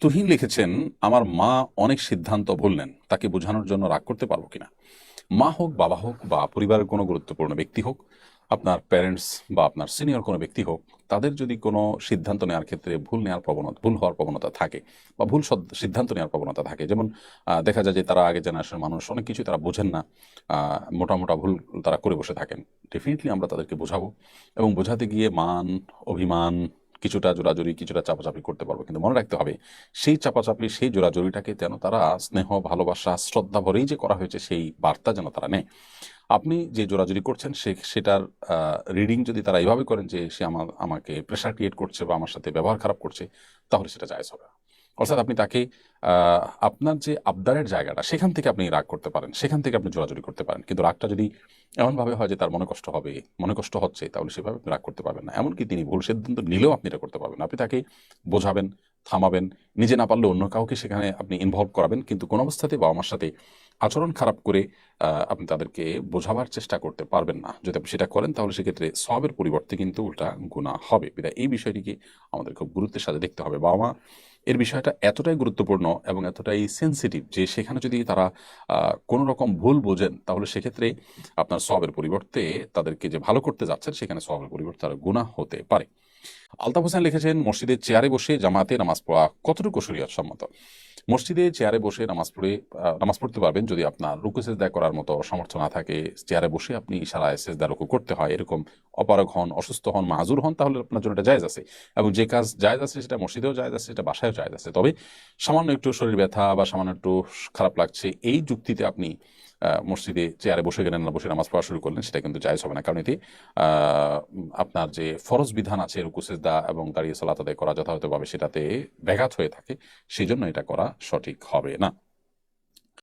তুহিন লিখেছেন আমার মা অনেক সিদ্ধান্ত বললেন তাকে বোঝানোর জন্য রাগ করতে পারব কিনা? মা হোক বাবা হোক বা পরিবারের কোনো গুরুত্বপূর্ণ ব্যক্তি হোক আপনার প্যারেন্টস বা আপনার সিনিয়র কোনো ব্যক্তি হোক তাদের যদি কোনো সিদ্ধান্ত নেওয়ার ক্ষেত্রে ভুল নেওয়ার প্রবণতা ভুল হওয়ার প্রবণতা থাকে বা ভুল সিদ্ধান্ত নেওয়ার প্রবণতা থাকে যেমন দেখা যায় যে তারা আগে জেনারেশনের মানুষ অনেক কিছু তারা বোঝেন না আহ, মোটা মোটা ভুল তারা করে বসে থাকেন। ডেফিনেটলি আমরা তাদেরকে বোঝাবো এবং বোঝাতে গিয়ে মান অভিমান কিছুটা জোরাজুরি, কিছুটা চাপাচাপি করতে পারব কিন্তু মনে রাখতে হবে, সেই চাপাচাপি, সেই জোরাজুরিটাকে যেন তারা স্নেহ, ভালোবাসা, শ্রদ্ধা ভরেই যে করা হয়েছে, সেই বার্তা যেন তারা নেয় আপনি যে জোরাজুরি করছেন, সে, সেটার রিডিং যদি তারা এইভাবে করেন যে সে আমার আমাকে প্রেশার ক্রিয়েট করছে বা আমার সাথে ব্যবহার খারাপ করছে, তাহলে সেটা জায়জ হবে। অর্থাৎ আপনি তাকে আপনার যে আবদারের জায়গাটা, সেখান থেকে আপনি রাগ করতে পারেন, সেখান থেকে আপনি জোরাজুরি করতে পারেন। কিন্তু রাগটা যদি এমনভাবে হয় যে তার মনে কষ্ট হবে, মনে কষ্ট হচ্ছে, তাহলে সেভাবে আপনি রাগ করতে পারবেন না। এমনকি তিনি ভুল সিদ্ধান্ত নিলেও আপনি এটা করতে পারবেন আপনি তাকে বোঝাবেন, থামাবেন, নিজে না পারলে অন্য কাউকে সেখানে আপনি ইনভলভ করাবেন, কিন্তু কোনো অবস্থাতে বাবা মার সাথে আচরণ খারাপ করে আপনি তাদেরকে বোঝাবার চেষ্টা করতে পারবেন না। যদি আপনি সেটা করেন, তাহলে সেক্ষেত্রে সবের পরিবর্তে কিন্তু উল্টা গুণা হবে। বিধায় এই বিষয়টিকে আমাদের খুব গুরুত্বের সাথে দেখতে হবে। বাবা মা এর বিষয়টা এতটাই গুরুত্বপূর্ণ এবং এতটাই সেন্সিটিভ যে সেখানে যদি তারা কোনো রকম ভুল বোঝেন, তাহলে সেক্ষেত্রে আপনার সবের পরিবর্তে তাদেরকে যে ভালো করতে যাচ্ছেন, সেখানে সবের পরিবর্তে তারা গুণা হতে পারে। আলতাফ হোসেন লিখেছেন, মসজিদের চেয়ারে বসে জামাতে নামাজ পড়া কতটুকু শরীয়ত সম্মত মসজিদে চেয়ারে বসে নামাজ পড়ে নামাজ পড়তে পারবেন যদি আপনার রুকু সেজদা করার মতো সামর্থ্য না থাকে। চেয়ারে বসে আপনি ইশারায় সেজদা রুকু করতে হয়। এরকম অপারগ হন, অসুস্থ হন মাহাজুর হন, তাহলে আপনার জন্য এটা জায়েজ আছে। এবং যে কাজ জায়েজ আছে সেটা মসজিদেও জায়জ আছে, সেটা বাসায়ও জায়েজ আছে। তবে সামান্য একটু শরীর ব্যথা বা সামান্য একটু খারাপ লাগছে, এই যুক্তিতে আপনি মসজিদে চেয়ারে বসে গেলেন না, বসে নামাজ পড়া শুরু করলেন, সেটা কিন্তু জায়েজ হবে না। কারণ এতে আপনার যে ফরজ বিধান আছে, রুকু, সেজদা এবং দাঁড়িয়ে সালাত করা যথাযথভাবে সেটাতে ব্যাঘাত হয়ে থাকে সেই জন্য এটা করা সঠিক হবে না?